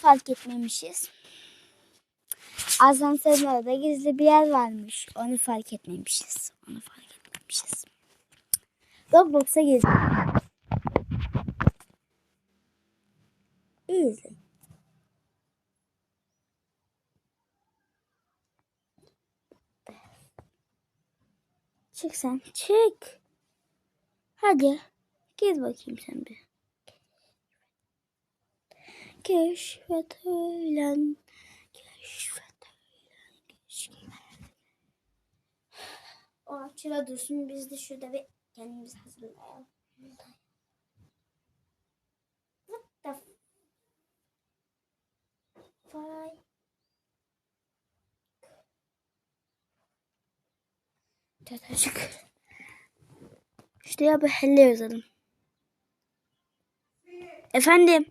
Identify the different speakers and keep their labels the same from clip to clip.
Speaker 1: fark etmemişiz. Asansörün orada gizli bir yer varmış. Onu fark etmemişiz. Onu fark etmemişiz. Roblox'a girdik. İyi izleyin. Çık sen. Çık. Hadi. Gir bakayım sen bir. Keşfet öğlen. Keşfet öğlen. Keşfet. O açıla dursun. Biz de şurada bir kendimizi hazırlayalım. What the f- Vay. Çatacık. Şuraya bir helle yazalım. Efendim.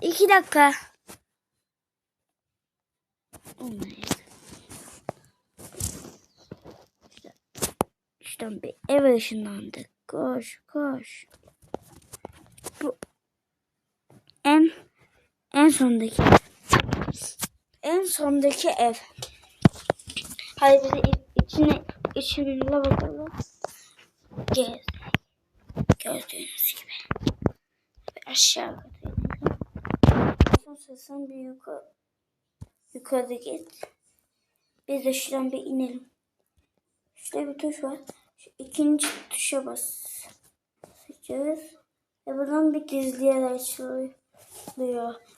Speaker 1: İki dakika. Şuradan bir eve ışınlandık. Koş koş. Bu en en sondaki en sondaki ev. Hadi bize içine içine bakalım. Gez. Gördüğünüz gibi. Aşağı Asansör sen bir yukarı, yukarı git. Biz de şuradan bir inelim. Şurada bir tuş var. Şu ikinci tuşa bas. Basacağız. Ve buradan bir gizli yer açılıyor.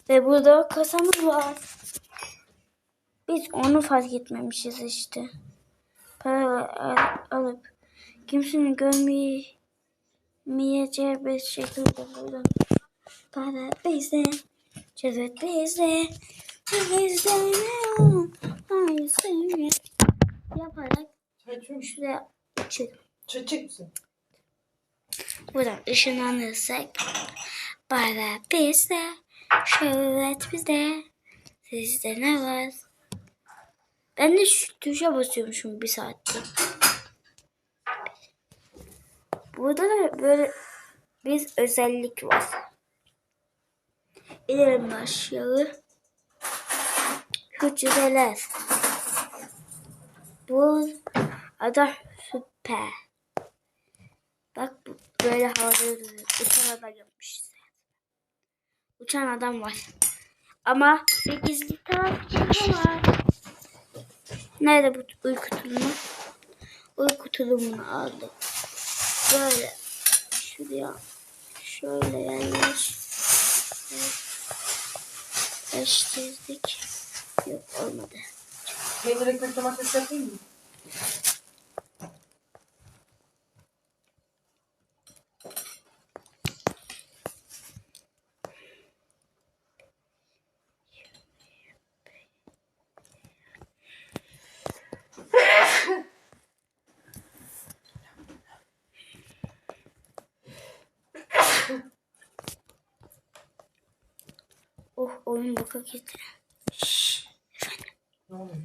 Speaker 1: Ve burada kasamız var. Biz onu fark etmemişiz işte. Para al- alıp kimsenin görmeyeceği bir şekilde buradan para bizde, cezvet bizde, bizde ne o? Hayır sevme. Yaparak şuraya uçalım.
Speaker 2: Çocuk musun?
Speaker 1: Buradan ışınlanırsak para bizde, şöhret bizde, sizde ne var? Ben de şu tuşa basıyormuşum bir saattir. Burada da böyle bir özellik var. İlerim aşağı. Hücreler. Bu adam süper. Bak böyle havada. Uçan adam yapmışız. Uçan adam var. Ama bir gizli tarafı var. Nerede bu uyku tulumu? Uyku tulumunu aldım. Böyle şuraya şöyle yerleş. Yerleştirdik. Yok olmadı.
Speaker 2: Peynir ekmek domates yapayım mı?
Speaker 1: Oyun boka gitti. Şşş. Efendim.
Speaker 2: Ne oluyor?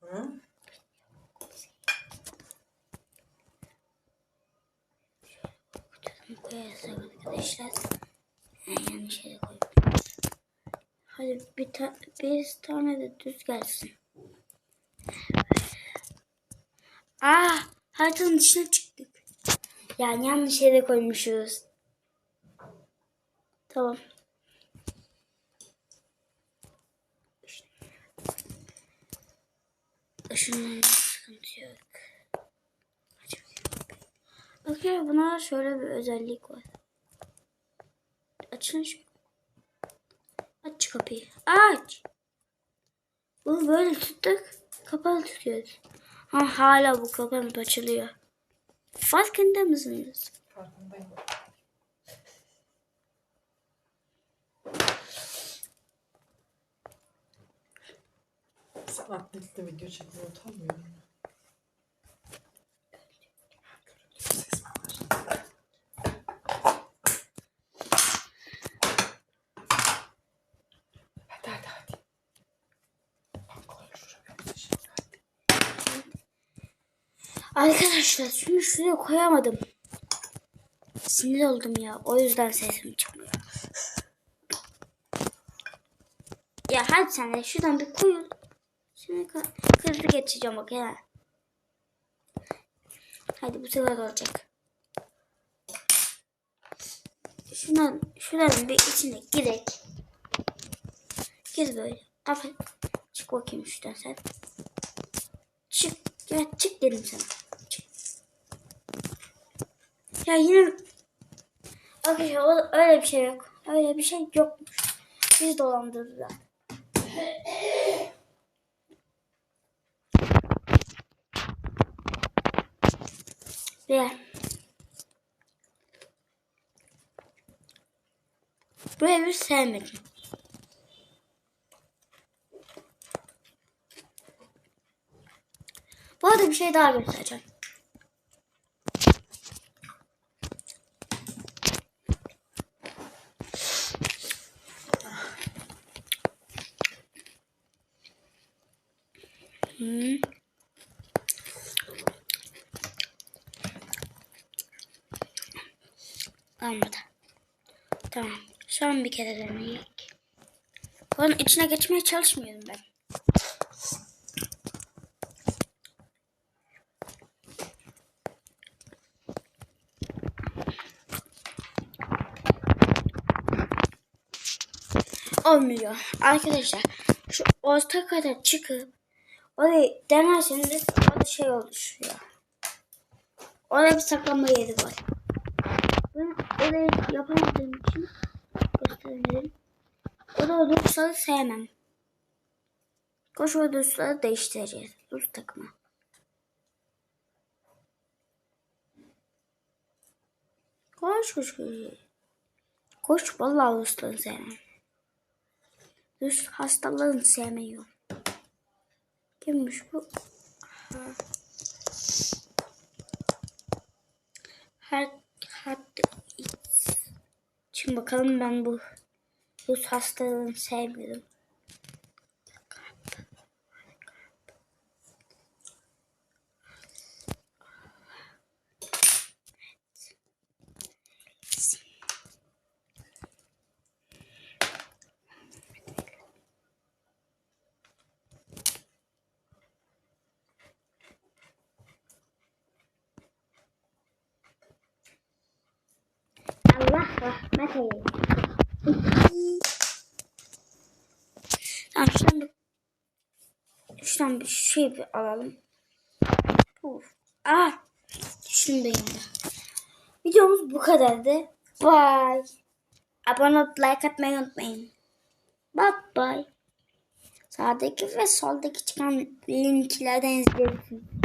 Speaker 2: Hı?
Speaker 1: Koyarsak arkadaşlar. Yani yanlış yere koydum. Hadi bir, ta bir tane de düz gelsin. Aa, haritanın dışına çıktık. Yani yanlış yere koymuşuz. Tamam. Işınlanma sıkıntı yok. Bakıyor buna şöyle bir özellik var. Açın şu. Aç kapıyı. Aç. Bunu böyle tuttuk. Kapalı tutuyoruz. Ama hala bu kapanıp açılıyor. Farkında mısınız?
Speaker 2: Farkındayım. Sen atletle video çekmeye utanmıyor musun? Ses mi var? Hadi hadi hadi. Bak koy şuraya bir şey. Hadi.
Speaker 1: Arkadaşlar şunu şuraya koyamadım. Sinir oldum ya. O yüzden sesim çıkmıyor. Ya hadi sen de şuradan bir koyun. Hızlı geçeceğim bak ya. Hadi bu sefer olacak. Şuradan, şuradan bir içine girek. Gir böyle. Aferin. Çık bakayım şuradan sen. Çık. Ya çık dedim sana. Çık. Ya yine Arkadaşlar öyle bir şey yok. Öyle bir şey yokmuş. Biz dolandırdılar. Ve bu evi sevmedim. Bu arada bir şey daha göstereceğim. Hmm. Olmadı. Tamam. Son bir kere deneyek. Bunun içine geçmeye çalışmıyorum ben. Olmuyor. Arkadaşlar şu orta kata çıkıp orayı denerseniz orada şey oluşuyor. Orada bir saklama yeri var. Ben orayı yapamadığım için gösteremedim. Orada Rusları sevmem. Koş o Rusları değiştireceğiz. Rus takımı. Koş koş koş. Koş vallahi Rusları sevmem. Rus hastalığını sevmiyor. Kimmiş bu? Ha. Her, bakalım ben bu Rus hastalığını sevmiyorum. Allah rahmet eylesin. Tamam şuradan bir, şuradan şey bir alalım. Uf. Ah. Şunu da. Videomuz bu kadardı. Bye. Abone olup like atmayı unutmayın. Bye bye. Sağdaki ve soldaki çıkan linklerden izleyebilirsiniz.